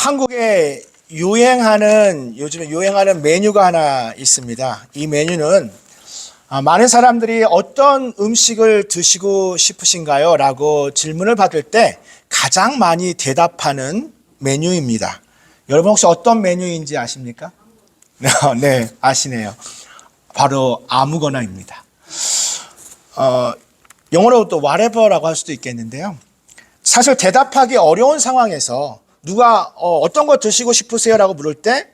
한국에 유행하는 요즘에 유행하는 메뉴가 하나 있습니다. 이 메뉴는 아, 많은 사람들이 어떤 음식을 드시고 싶으신가요? 라고 질문을 받을 때 가장 많이 대답하는 메뉴입니다. 여러분 혹시 어떤 메뉴인지 아십니까? 네, 아시네요. 바로 아무거나입니다. 어, 영어로 또 whatever라고 할 수도 있겠는데요. 사실 대답하기 어려운 상황에서 누가 어, 떤거 드시고 싶으세요라고 물을 때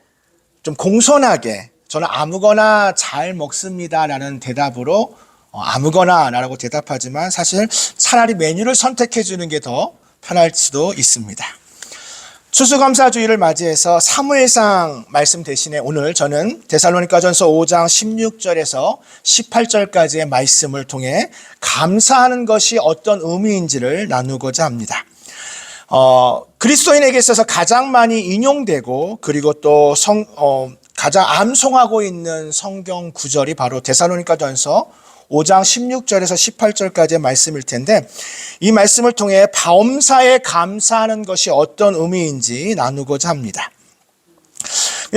좀 공손하게 저는 아무거나 잘 먹습니다라는 대답으로 어, 아무거나라고 대답하지만 사실 차라리 메뉴를 선택해 주는 게 더 편할 수도 있습니다. 추수감사주의를 맞이해서 사무엘상 말씀 대신에 오늘 저는 데살로니가전서 5장 16절에서 18절까지의 말씀을 통해 감사하는 것이 어떤 의미인지를 나누고자 합니다. 어, 그리스도인에게 있어서 가장 많이 인용되고 그리고 또 성, 어, 가장 암송하고 있는 성경 구절이 바로 데살로니가전서 5장 16절에서 18절까지의 말씀일 텐데 이 말씀을 통해 범사에 감사하는 것이 어떤 의미인지 나누고자 합니다.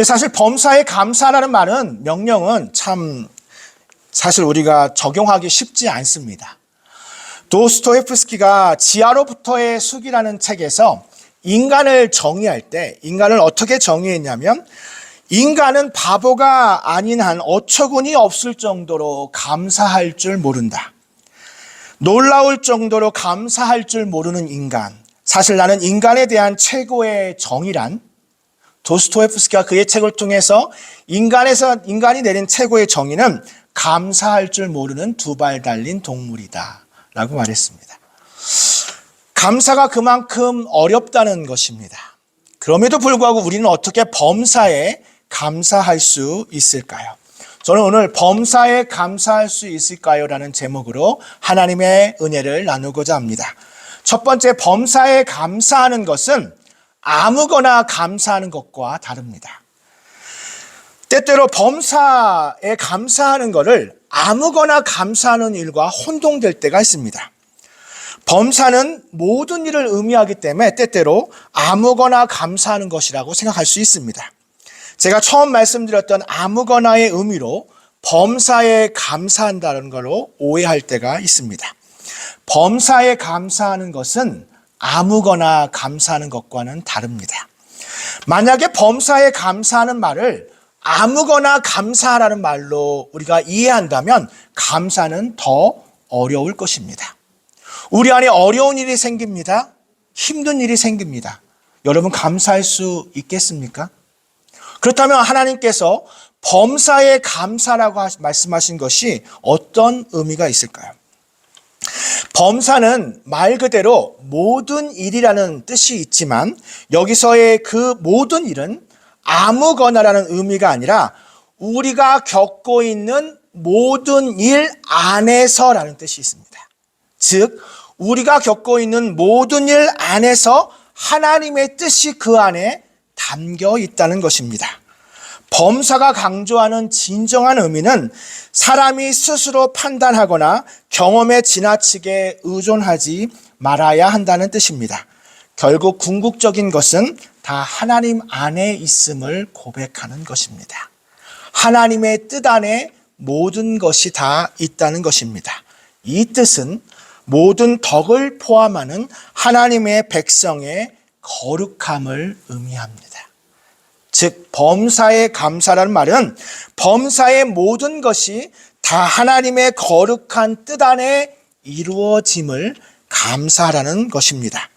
사실 범사에 감사라는 말은 명령은 참 사실 우리가 적용하기 쉽지 않습니다. 도스토예프스키가 지하로부터의 숙이라는 책에서 인간을 정의할 때 인간을 어떻게 정의했냐면 인간은 바보가 아닌 한 어처구니 없을 정도로 감사할 줄 모른다. 놀라울 정도로 감사할 줄 모르는 인간. 사실 나는 인간에 대한 최고의 정의란 도스토예프스키가 그의 책을 통해서 인간에서 인간이 내린 최고의 정의는 감사할 줄 모르는 두 발 달린 동물이다. 라고 말했습니다. 감사가 그만큼 어렵다는 것입니다. 그럼에도 불구하고 우리는 어떻게 범사에 감사할 수 있을까요? 저는 오늘 범사에 감사할 수 있을까요? 라는 제목으로 하나님의 은혜를 나누고자 합니다. 첫 번째, 범사에 감사하는 것은 아무거나 감사하는 것과 다릅니다. 때때로 범사에 감사하는 것을 아무거나 감사하는 일과 혼동될 때가 있습니다. 범사는 모든 일을 의미하기 때문에 때때로 아무거나 감사하는 것이라고 생각할 수 있습니다. 제가 처음 말씀드렸던 아무거나의 의미로 범사에 감사한다는 걸로 오해할 때가 있습니다. 범사에 감사하는 것은 아무거나 감사하는 것과는 다릅니다. 만약에 범사에 감사하는 말을 아무거나 감사하라는 말로 우리가 이해한다면 감사는 더 어려울 것입니다. 우리 안에 어려운 일이 생깁니다. 힘든 일이 생깁니다. 여러분 감사할 수 있겠습니까? 그렇다면 하나님께서 범사에 감사라고 말씀하신 것이 어떤 의미가 있을까요? 범사는 말 그대로 모든 일이라는 뜻이 있지만 여기서의 그 모든 일은 아무거나라는 의미가 아니라 우리가 겪고 있는 모든 일 안에서라는 뜻이 있습니다. 즉, 우리가 겪고 있는 모든 일 안에서 하나님의 뜻이 그 안에 담겨 있다는 것입니다. 범사가 강조하는 진정한 의미는 사람이 스스로 판단하거나 경험에 지나치게 의존하지 말아야 한다는 뜻입니다. 결국 궁극적인 것은 다 하나님 안에 있음을 고백하는 것입니다. 하나님의 뜻 안에 모든 것이 다 있다는 것입니다. 이 뜻은 모든 덕을 포함하는 하나님의 백성의 거룩함을 의미합니다. 즉, 범사에 감사라는 말은 범사의 모든 것이 다 하나님의 거룩한 뜻 안에 이루어짐을 감사하라는 것입니다.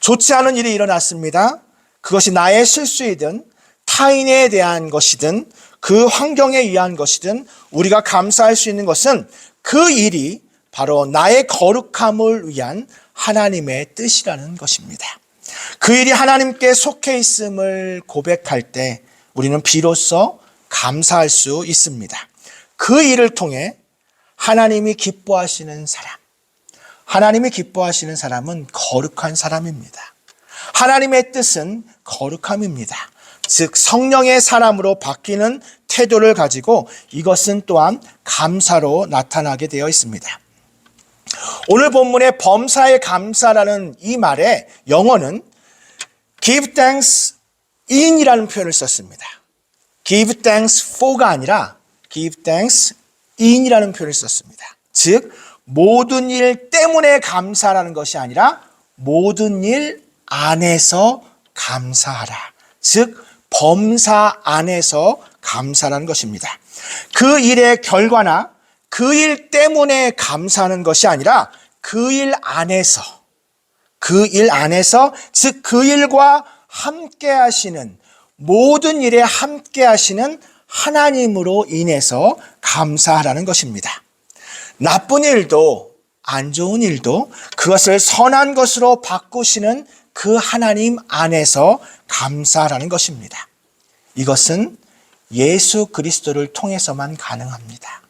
좋지 않은 일이 일어났습니다. 그것이 나의 실수이든 타인에 대한 것이든 그 환경에 의한 것이든 우리가 감사할 수 있는 것은 그 일이 바로 나의 거룩함을 위한 하나님의 뜻이라는 것입니다. 그 일이 하나님께 속해 있음을 고백할 때 우리는 비로소 감사할 수 있습니다. 그 일을 통해 하나님이 기뻐하시는 사람, 하나님이 기뻐하시는 사람은 거룩한 사람입니다. 하나님의 뜻은 거룩함입니다. 즉, 성령의 사람으로 바뀌는 태도를 가지고 이것은 또한 감사로 나타나게 되어 있습니다. 오늘 본문의 범사에 감사라는 이 말의 영어는 give thanks in이라는 표현을 썼습니다. give thanks for가 아니라 give thanks in이라는 표현을 썼습니다. 즉 모든 일 때문에 감사라는 것이 아니라 모든 일 안에서 감사하라. 즉 범사 안에서 감사라는 것입니다. 그 일의 결과나 그 일 때문에 감사하는 것이 아니라 그 일 안에서 그 일 안에서 즉 그 일과 함께 하시는 모든 일에 함께 하시는 하나님으로 인해서 감사하라는 것입니다. 나쁜 일도 안 좋은 일도 그것을 선한 것으로 바꾸시는 그 하나님 안에서 감사하라는 것입니다. 이것은 예수 그리스도를 통해서만 가능합니다.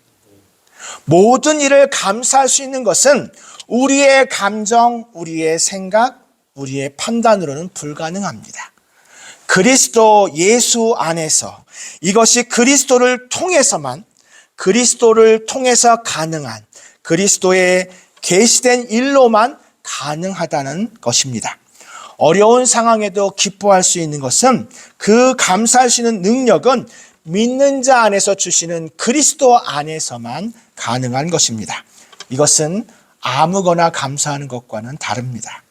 모든 일을 감사할 수 있는 것은 우리의 감정, 우리의 생각, 우리의 판단으로는 불가능합니다. 그리스도 예수 안에서 이것이 그리스도를 통해서만 그리스도를 통해서 가능한 그리스도의 계시된 일로만 가능하다는 것입니다. 어려운 상황에도 기뻐할 수 있는 것은 그 감사할 수 있는 능력은 믿는 자 안에서 주시는 그리스도 안에서만 가능한 것입니다. 이것은 아무거나 감사하는 것과는 다릅니다.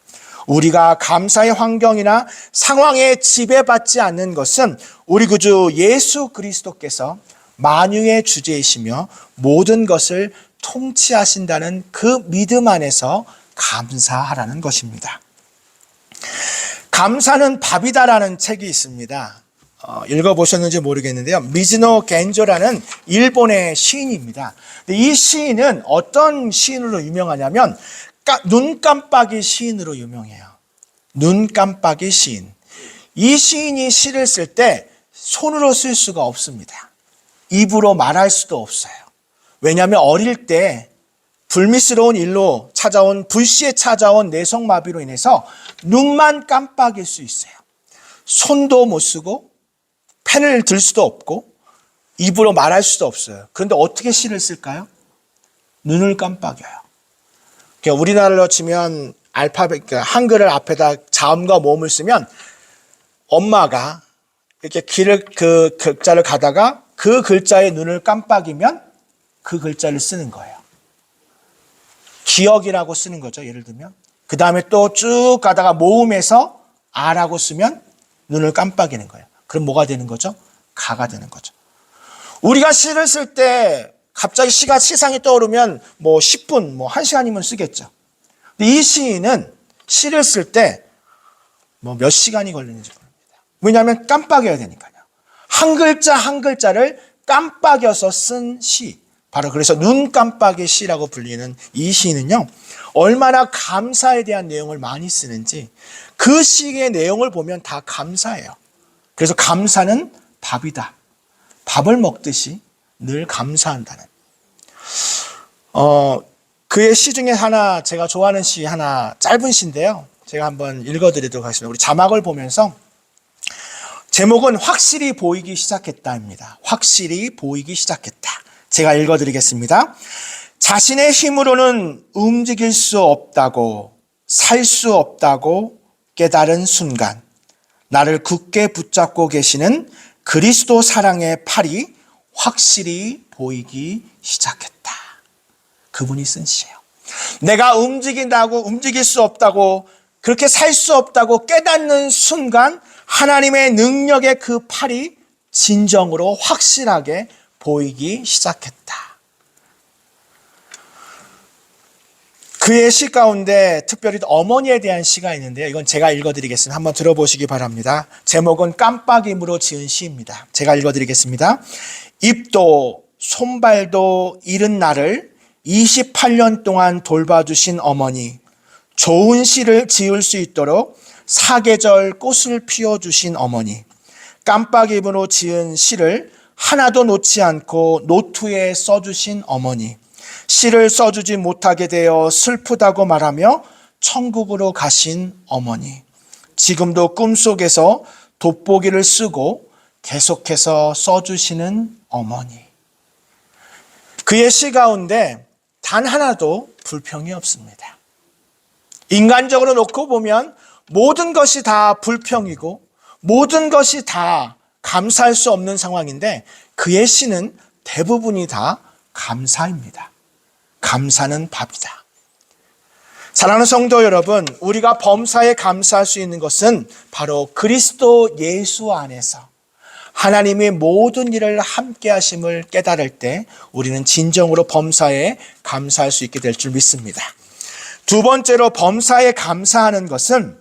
우리가 감사의 환경이나 상황에 지배받지 않는 것은 우리 구주 예수 그리스도께서 만유의 주제이시며 모든 것을 통치하신다는 그 믿음 안에서 감사하라는 것입니다. 감사는 밥이다라는 책이 있습니다. 어, 읽어보셨는지 모르겠는데요. 미즈노 겐조라는 일본의 시인입니다. 이 시인은 어떤 시인으로 유명하냐면 까, 눈 깜빡이 시인으로 유명해요. 눈 깜빡이 시인. 이 시인이 시를 쓸 때 손으로 쓸 수가 없습니다. 입으로 말할 수도 없어요. 왜냐하면 어릴 때 불미스러운 일로 찾아온 불시에 찾아온 내성마비로 인해서 눈만 깜빡일 수 있어요. 손도 못 쓰고 펜을 들 수도 없고 입으로 말할 수도 없어요. 그런데 어떻게 시를 쓸까요? 눈을 깜빡여요. 그러니까 우리나라로 치면 알파벳, 그러니까 한글을 앞에다 자음과 모음을 쓰면 엄마가 이렇게 길을 그 글자를 가다가 그 글자에 눈을 깜빡이면 그 글자를 쓰는 거예요. 기억이라고 쓰는 거죠. 예를 들면. 그 다음에 또 쭉 가다가 모음에서 아라고 쓰면 눈을 깜빡이는 거예요. 그럼 뭐가 되는 거죠? 가가 되는 거죠. 우리가 시를 쓸 때 갑자기 시가 시상이 떠오르면 뭐 10분, 뭐 1시간이면 쓰겠죠. 근데 이 시인은 시를 쓸 때 뭐 몇 시간이 걸리는지 모릅니다. 왜냐하면 깜빡여야 되니까요. 한 글자 한 글자를 깜빡여서 쓴 시. 바로 그래서 눈 깜빡이 시라고 불리는 이 시는요. 얼마나 감사에 대한 내용을 많이 쓰는지 그 시의 내용을 보면 다 감사해요. 그래서 감사는 밥이다. 밥을 먹듯이 늘 감사한다는. 어, 그의 시 중에 하나, 제가 좋아하는 시 하나, 짧은 시인데요. 제가 한번 읽어드리도록 하겠습니다. 우리 자막을 보면서 제목은 확실히 보이기 시작했다입니다. 확실히 보이기 시작했다. 제가 읽어드리겠습니다. 자신의 힘으로는 움직일 수 없다고, 살 수 없다고 깨달은 순간, 나를 굳게 붙잡고 계시는 그리스도 사랑의 팔이 확실히 보이기 시작했다. 그분이 쓴 시예요. 내가 움직인다고 움직일 수 없다고 그렇게 살 수 없다고 깨닫는 순간 하나님의 능력의 그 팔이 진정으로 확실하게 보이기 시작했다. 그의 시 가운데 특별히 어머니에 대한 시가 있는데요. 이건 제가 읽어드리겠습니다. 한번 들어보시기 바랍니다. 제목은 깜빡임으로 지은 시입니다. 제가 읽어드리겠습니다. 입도 손발도 잃은 나를 28년 동안 돌봐주신 어머니, 좋은 시를 지을 수 있도록 사계절 꽃을 피워주신 어머니, 깜빡임으로 지은 시를 하나도 놓지 않고 노트에 써주신 어머니, 시를 써주지 못하게 되어 슬프다고 말하며 천국으로 가신 어머니, 지금도 꿈속에서 돋보기를 쓰고 계속해서 써주시는 어머니. 그의 시 가운데 단 하나도 불평이 없습니다. 인간적으로 놓고 보면 모든 것이 다 불평이고 모든 것이 다 감사할 수 없는 상황인데 그의 시는 대부분이 다 감사입니다. 감사는 밥이다. 사랑하는 성도 여러분, 우리가 범사에 감사할 수 있는 것은 바로 그리스도 예수 안에서 하나님의 모든 일을 함께 하심을 깨달을 때 우리는 진정으로 범사에 감사할 수 있게 될 줄 믿습니다. 두 번째로 범사에 감사하는 것은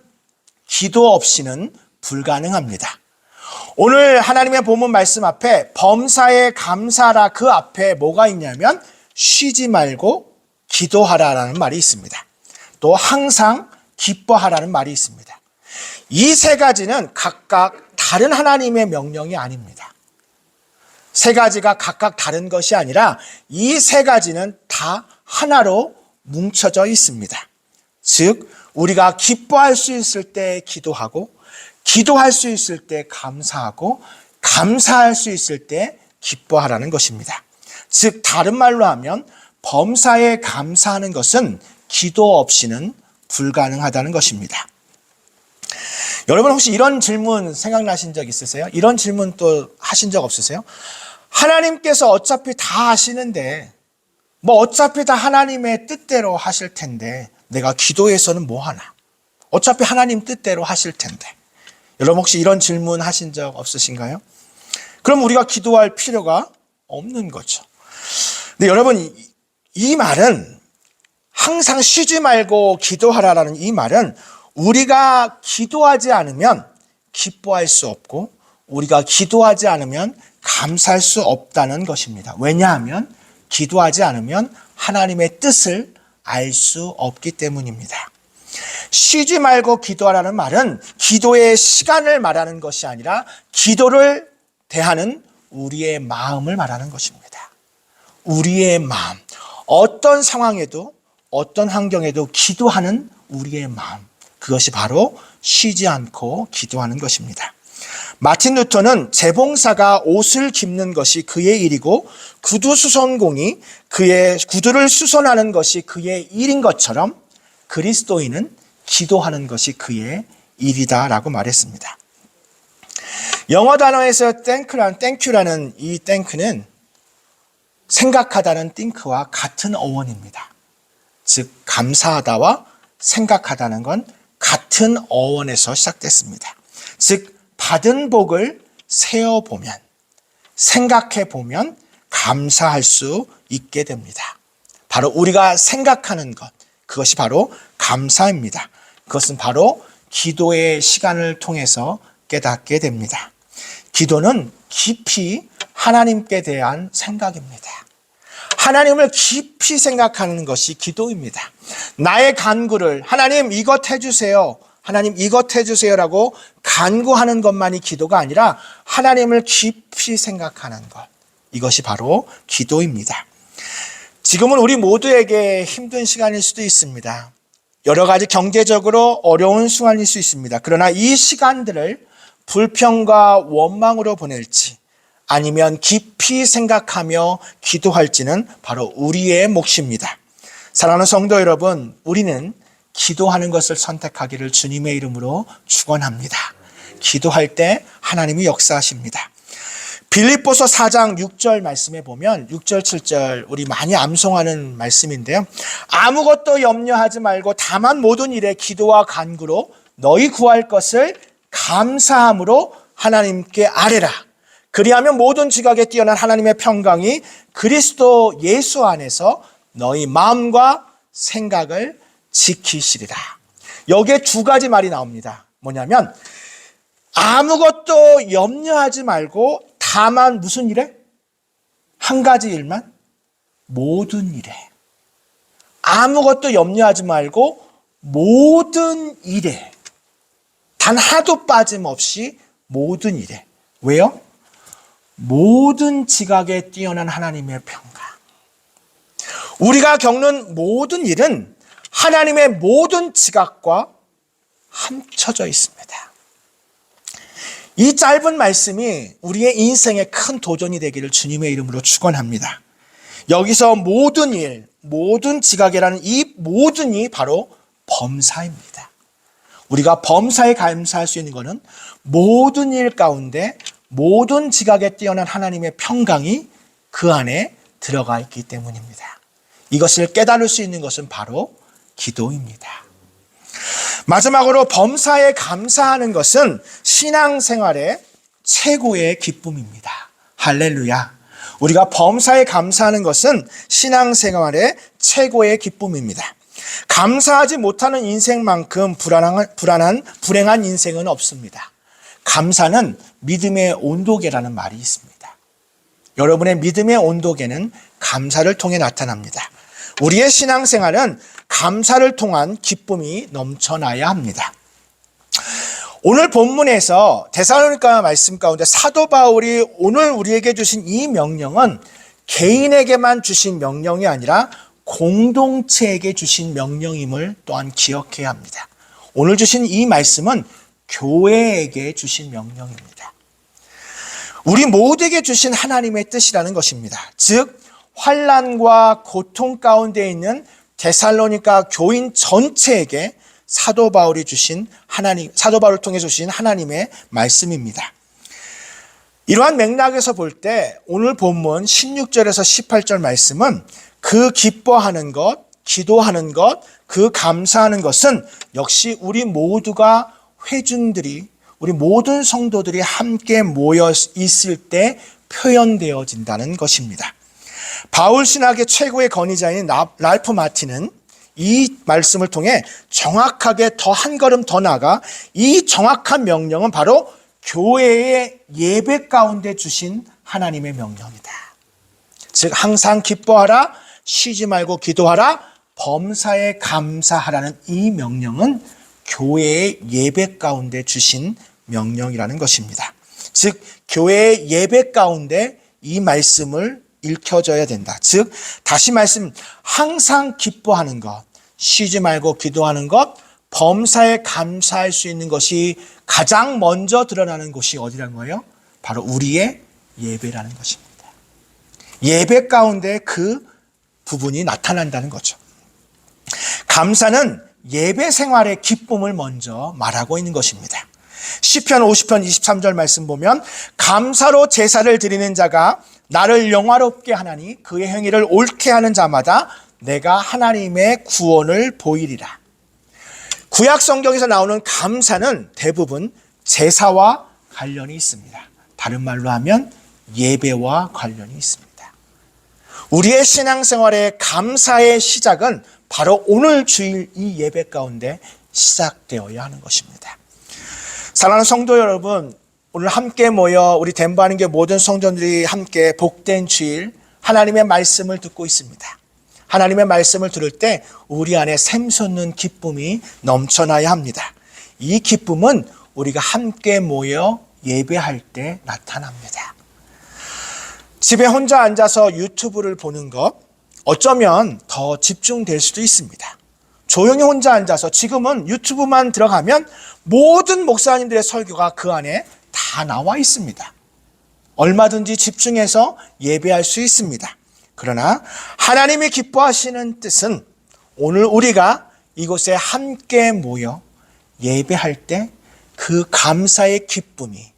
기도 없이는 불가능합니다. 오늘 하나님의 본문 말씀 앞에 범사에 감사라 그 앞에 뭐가 있냐면 쉬지 말고 기도하라라는 말이 있습니다. 또 항상 기뻐하라는 말이 있습니다. 이 세 가지는 각각 다른 하나님의 명령이 아닙니다. 세 가지가 각각 다른 것이 아니라 이 세 가지는 다 하나로 뭉쳐져 있습니다. 즉, 우리가 기뻐할 수 있을 때 기도하고, 기도할 수 있을 때 감사하고, 감사할 수 있을 때 기뻐하라는 것입니다. 즉, 다른 말로 하면 범사에 감사하는 것은 기도 없이는 불가능하다는 것입니다. 여러분 혹시 이런 질문 생각나신 적 있으세요? 이런 질문 또 하신 적 없으세요? 하나님께서 어차피 다 하시는데, 뭐 어차피 다 하나님의 뜻대로 하실 텐데, 내가 기도해서는 뭐 하나? 어차피 하나님 뜻대로 하실 텐데. 여러분 혹시 이런 질문 하신 적 없으신가요? 그럼 우리가 기도할 필요가 없는 거죠. 근데 여러분, 이, 이 말은 항상 쉬지 말고 기도하라라는 이 말은 우리가 기도하지 않으면 기뻐할 수 없고 우리가 기도하지 않으면 감사할 수 없다는 것입니다. 왜냐하면 기도하지 않으면 하나님의 뜻을 알 수 없기 때문입니다. 쉬지 말고 기도하라는 말은 기도의 시간을 말하는 것이 아니라 기도를 대하는 우리의 마음을 말하는 것입니다. 우리의 마음. 어떤 상황에도 어떤 환경에도 기도하는 우리의 마음. 그것이 바로 쉬지 않고 기도하는 것입니다. 마틴 루터는 재봉사가 옷을 깁는 것이 그의 일이고 구두 수선공이 그의 구두를 수선하는 것이 그의 일인 것처럼 그리스도인은 기도하는 것이 그의 일이다라고 말했습니다. 영어 단어에서 땡크란 땡큐라는 이 땡크는 생각하다는 띵크와 같은 어원입니다. 즉 감사하다와 생각하다는 건 같은 어원에서 시작됐습니다. 즉 받은 복을 세어 보면 생각해 보면 감사할 수 있게 됩니다. 바로 우리가 생각하는 것 그것이 바로 감사입니다. 그것은 바로 기도의 시간을 통해서 깨닫게 됩니다. 기도는 깊이 하나님께 대한 생각입니다. 하나님을 깊이 생각하는 것이 기도입니다. 나의 간구를 하나님 이것 해주세요. 하나님 이것 해주세요라고 간구하는 것만이 기도가 아니라 하나님을 깊이 생각하는 것. 이것이 바로 기도입니다. 지금은 우리 모두에게 힘든 시간일 수도 있습니다. 여러 가지 경제적으로 어려운 순간일 수 있습니다. 그러나 이 시간들을 불평과 원망으로 보낼지 아니면 깊이 생각하며 기도할지는 바로 우리의 몫입니다. 사랑하는 성도 여러분, 우리는 기도하는 것을 선택하기를 주님의 이름으로 축원합니다. 기도할 때 하나님이 역사하십니다. 빌립보서 4장 6절 말씀에 보면 6절 7절 우리 많이 암송하는 말씀인데요. 아무것도 염려하지 말고 다만 모든 일에 기도와 간구로 너희 구할 것을 감사함으로 하나님께 아뢰라. 그리하면 모든 지각에 뛰어난 하나님의 평강이 그리스도 예수 안에서 너희 마음과 생각을 지키시리라. 여기에 두 가지 말이 나옵니다. 뭐냐면 아무것도 염려하지 말고 다만 무슨 일에? 한 가지 일만? 모든 일에. 아무것도 염려하지 말고 모든 일에. 단 하도 빠짐없이 모든 일에. 왜요? 모든 지각에 뛰어난 하나님의 평강. 우리가 겪는 모든 일은 하나님의 모든 지각과 함쳐져 있습니다. 이 짧은 말씀이 우리의 인생에 큰 도전이 되기를 주님의 이름으로 축원합니다. 여기서 모든 일, 모든 지각이라는 이 모든이 바로 범사입니다. 우리가 범사에 감사할 수 있는 것은 모든 일 가운데 모든 지각에 뛰어난 하나님의 평강이 그 안에 들어가 있기 때문입니다. 이것을 깨달을 수 있는 것은 바로 기도입니다. 마지막으로 범사에 감사하는 것은 신앙생활의 최고의 기쁨입니다. 할렐루야. 우리가 범사에 감사하는 것은 신앙생활의 최고의 기쁨입니다. 감사하지 못하는 인생만큼 불안한, 불안한, 불행한 인생은 없습니다. 감사는 믿음의 온도계라는 말이 있습니다. 여러분의 믿음의 온도계는 감사를 통해 나타납니다. 우리의 신앙생활은 감사를 통한 기쁨이 넘쳐나야 합니다. 오늘 본문에서 데살로니가 말씀 가운데 사도 바울이 오늘 우리에게 주신 이 명령은 개인에게만 주신 명령이 아니라 공동체에게 주신 명령임을 또한 기억해야 합니다. 오늘 주신 이 말씀은 교회에게 주신 명령입니다. 우리 모두에게 주신 하나님의 뜻이라는 것입니다. 즉 환란과 고통 가운데 있는 데살로니가 교인 전체에게 사도 바울이 주신 하나님 사도 바울을 통해 주신 하나님의 말씀입니다. 이러한 맥락에서 볼 때 오늘 본문 16절에서 18절 말씀은 그 기뻐하는 것, 기도하는 것, 그 감사하는 것은 역시 우리 모두가 회중들이 우리 모든 성도들이 함께 모여 있을 때 표현되어진다는 것입니다. 바울 신학의 최고의 권위자인 랄프 마틴은 이 말씀을 통해 정확하게 더 한 걸음 더 나가 이 정확한 명령은 바로 교회의 예배 가운데 주신 하나님의 명령이다. 즉 항상 기뻐하라 쉬지 말고 기도하라 범사에 감사하라는 이 명령은 교회의 예배 가운데 주신 명령이라는 것입니다. 즉 교회의 예배 가운데 이 말씀을 읽혀져야 된다. 즉 다시 말씀 항상 기뻐하는 것, 쉬지 말고 기도하는 것, 범사에 감사할 수 있는 것이 가장 먼저 드러나는 곳이 어디라는 거예요? 바로 우리의 예배라는 것입니다. 예배 가운데 그 부분이 나타난다는 거죠. 감사는 예배 생활의 기쁨을 먼저 말하고 있는 것입니다. 시편 50편 23절 말씀 보면 감사로 제사를 드리는 자가 나를 영화롭게 하나니 그의 행위를 옳게 하는 자마다 내가 하나님의 구원을 보이리라. 구약 성경에서 나오는 감사는 대부분 제사와 관련이 있습니다. 다른 말로 하면 예배와 관련이 있습니다. 우리의 신앙생활의 감사의 시작은 바로 오늘 주일 이 예배 가운데 시작되어야 하는 것입니다. 사랑하는 성도 여러분, 오늘 함께 모여 우리 덴바하는 게 모든 성전들이 함께 복된 주일 하나님의 말씀을 듣고 있습니다. 하나님의 말씀을 들을 때 우리 안에 샘솟는 기쁨이 넘쳐나야 합니다. 이 기쁨은 우리가 함께 모여 예배할 때 나타납니다. 집에 혼자 앉아서 유튜브를 보는 것 어쩌면 더 집중될 수도 있습니다. 조용히 혼자 앉아서 지금은 유튜브만 들어가면 모든 목사님들의 설교가 그 안에 다 나와 있습니다. 얼마든지 집중해서 예배할 수 있습니다. 그러나 하나님이 기뻐하시는 뜻은 오늘 우리가 이곳에 함께 모여 예배할 때 그 감사의 기쁨이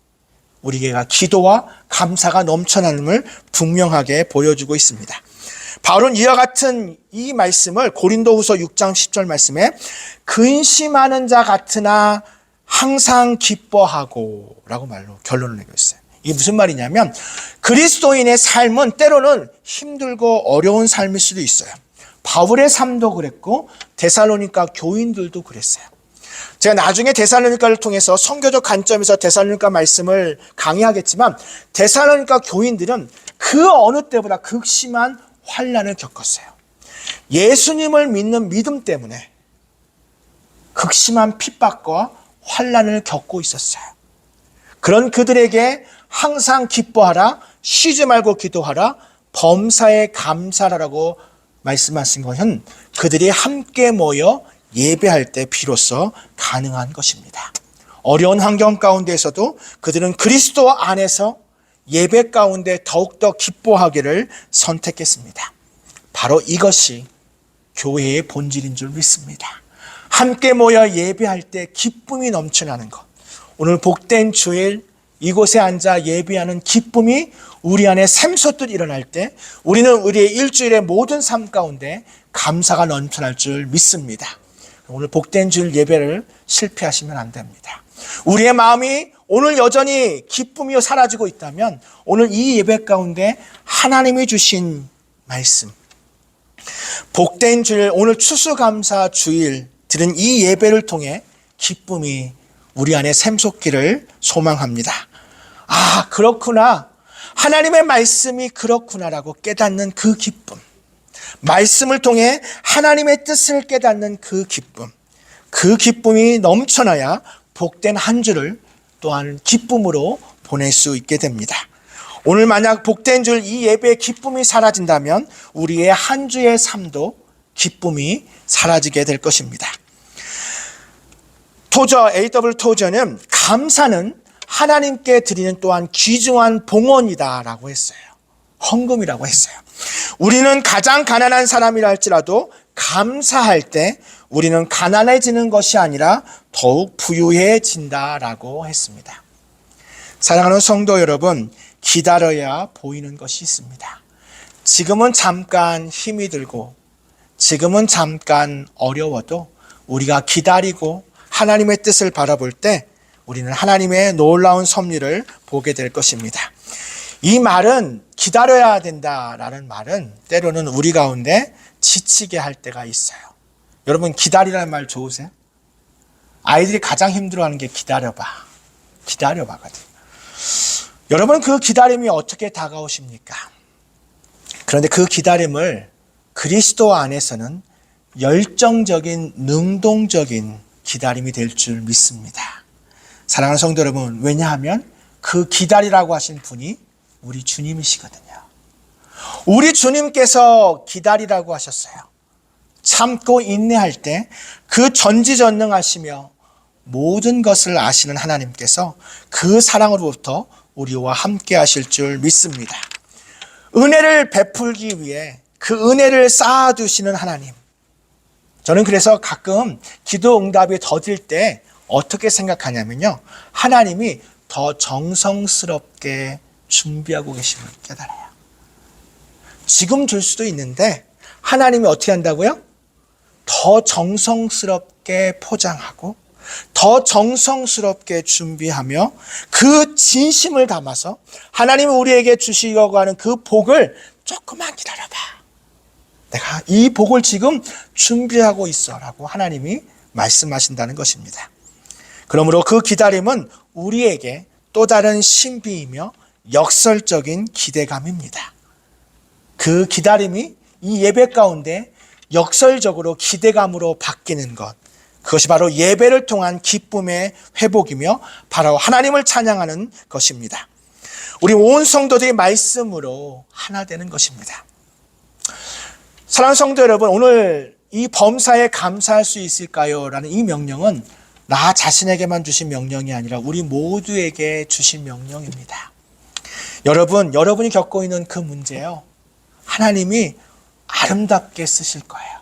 우리가 기도와 감사가 넘쳐나는을 분명하게 보여주고 있습니다. 바울은 이와 같은 이 말씀을 고린도후서 6장 10절 말씀에 근심하는 자 같으나 항상 기뻐하고 라고 말로 결론을 내고 있어요. 이게 무슨 말이냐면 그리스도인의 삶은 때로는 힘들고 어려운 삶일 수도 있어요. 바울의 삶도 그랬고 데살로니가 교인들도 그랬어요. 제가 나중에 데살로니가를 통해서 성교적 관점에서 데살로니가 말씀을 강의하겠지만 데살로니가 교인들은 그 어느 때보다 극심한 환란을 겪었어요. 예수님을 믿는 믿음 때문에 극심한 핍박과 환란을 겪고 있었어요. 그런 그들에게 항상 기뻐하라, 쉬지 말고 기도하라, 범사에 감사하라고 말씀하신 것은 그들이 함께 모여 예배할 때 비로소 가능한 것입니다. 어려운 환경 가운데서도 그들은 그리스도 안에서 예배 가운데 더욱더 기뻐하기를 선택했습니다. 바로 이것이 교회의 본질인 줄 믿습니다. 함께 모여 예배할 때 기쁨이 넘쳐나는 것. 오늘 복된 주일 이곳에 앉아 예배하는 기쁨이 우리 안에 샘솟듯 일어날 때 우리는 우리의 일주일의 모든 삶 가운데 감사가 넘쳐날 줄 믿습니다. 오늘 복된 주일 예배를 실패하시면 안 됩니다. 우리의 마음이 오늘 여전히 기쁨이 사라지고 있다면 오늘 이 예배 가운데 하나님이 주신 말씀, 복된 주일 오늘 추수감사 주일 드린 이 예배를 통해 기쁨이 우리 안에 샘솟기를 소망합니다. 아, 그렇구나. 하나님의 말씀이 그렇구나라고 깨닫는 그 기쁨. 말씀을 통해 하나님의 뜻을 깨닫는 그 기쁨. 그 기쁨이 넘쳐나야 복된 한 주를 또한 기쁨으로 보낼 수 있게 됩니다. 오늘 만약 복된 줄 이 예배의 기쁨이 사라진다면 우리의 한 주의 삶도 기쁨이 사라지게 될 것입니다. 토저 AW 토저는 감사는 하나님께 드리는 또한 귀중한 봉헌이다라고 했어요. 헌금이라고 했어요. 우리는 가장 가난한 사람이라 할지라도 감사할 때 우리는 가난해지는 것이 아니라 더욱 부유해진다라고 했습니다. 사랑하는 성도 여러분, 기다려야 보이는 것이 있습니다. 지금은 잠깐 힘이 들고, 지금은 잠깐 어려워도 우리가 기다리고 하나님의 뜻을 바라볼 때 우리는 하나님의 놀라운 섭리를 보게 될 것입니다. 이 말은 기다려야 된다라는 말은 때로는 우리 가운데 지치게 할 때가 있어요. 여러분 기다리라는 말 좋으세요? 아이들이 가장 힘들어하는 게 기다려봐. 기다려봐거든. 여러분 그 기다림이 어떻게 다가오십니까? 그런데 그 기다림을 그리스도 안에서는 열정적인 능동적인 기다림이 될 줄 믿습니다. 사랑하는 성도 여러분, 왜냐하면 그 기다리라고 하신 분이 우리 주님이시거든요. 우리 주님께서 기다리라고 하셨어요. 참고 인내할 때 그 전지전능하시며 모든 것을 아시는 하나님께서 그 사랑으로부터 우리와 함께 하실 줄 믿습니다. 은혜를 베풀기 위해 그 은혜를 쌓아두시는 하나님. 저는 그래서 가끔 기도 응답이 더딜 때 어떻게 생각하냐면요. 하나님이 더 정성스럽게 준비하고 계심을 깨달아요. 지금 줄 수도 있는데 하나님이 어떻게 한다고요? 더 정성스럽게 포장하고 더 정성스럽게 준비하며 그 진심을 담아서 하나님이 우리에게 주시려고 하는 그 복을 조금만 기다려봐. 내가 이 복을 지금 준비하고 있어 라고 하나님이 말씀하신다는 것입니다. 그러므로 그 기다림은 우리에게 또 다른 신비이며 역설적인 기대감입니다. 그 기다림이 이 예배 가운데 역설적으로 기대감으로 바뀌는 것. 그것이 바로 예배를 통한 기쁨의 회복이며 바로 하나님을 찬양하는 것입니다. 우리 온 성도들이 말씀으로 하나 되는 것입니다. 사랑하는 성도 여러분, 오늘 이 범사에 감사할 수 있을까요? 라는 이 명령은 나 자신에게만 주신 명령이 아니라 우리 모두에게 주신 명령입니다. 여러분, 여러분이 겪고 있는 그 문제요. 하나님이 아름답게 쓰실 거예요.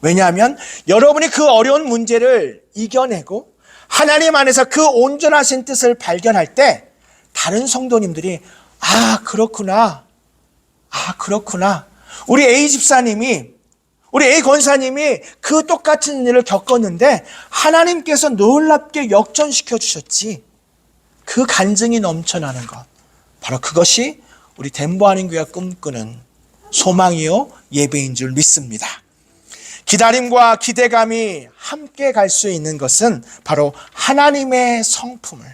왜냐하면 여러분이 그 어려운 문제를 이겨내고 하나님 안에서 그 온전하신 뜻을 발견할 때 다른 성도님들이 아, 그렇구나. 아, 그렇구나. 우리 A 집사님이 우리 A 권사님이 그 똑같은 일을 겪었는데 하나님께서 놀랍게 역전시켜 주셨지. 그 간증이 넘쳐나는 것. 바로 그것이 우리 덴버하는 교회가 꿈꾸는 소망이요 예배인 줄 믿습니다. 기다림과 기대감이 함께 갈 수 있는 것은 바로 하나님의 성품을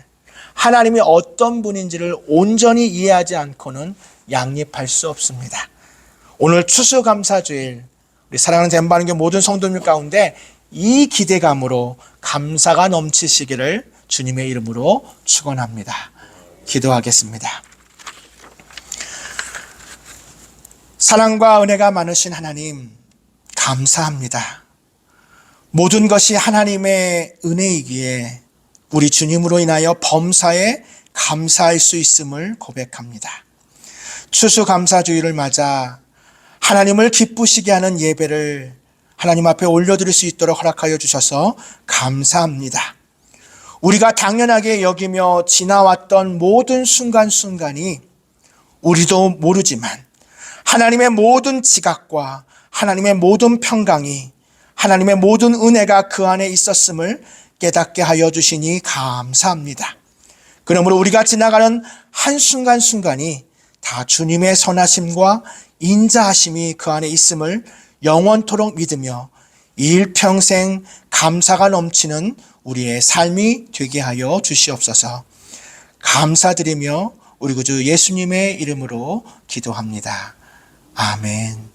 하나님이 어떤 분인지를 온전히 이해하지 않고는 양립할 수 없습니다. 오늘 추수감사주일 우리 사랑하는 덴바는교 모든 성도님 가운데 이 기대감으로 감사가 넘치시기를 주님의 이름으로 축원합니다. 기도하겠습니다. 사랑과 은혜가 많으신 하나님 감사합니다. 모든 것이 하나님의 은혜이기에 우리 주님으로 인하여 범사에 감사할 수 있음을 고백합니다. 추수감사주의를 맞아 하나님을 기쁘시게 하는 예배를 하나님 앞에 올려드릴 수 있도록 허락하여 주셔서 감사합니다. 우리가 당연하게 여기며 지나왔던 모든 순간순간이 우리도 모르지만 하나님의 모든 지각과 하나님의 모든 평강이 하나님의 모든 은혜가 그 안에 있었음을 깨닫게 하여 주시니 감사합니다. 그러므로 우리가 지나가는 한순간순간이 다 주님의 선하심과 인자하심이 그 안에 있음을 영원토록 믿으며 일평생 감사가 넘치는 우리의 삶이 되게 하여 주시옵소서. 감사드리며 우리 구주 예수님의 이름으로 기도합니다. 아멘.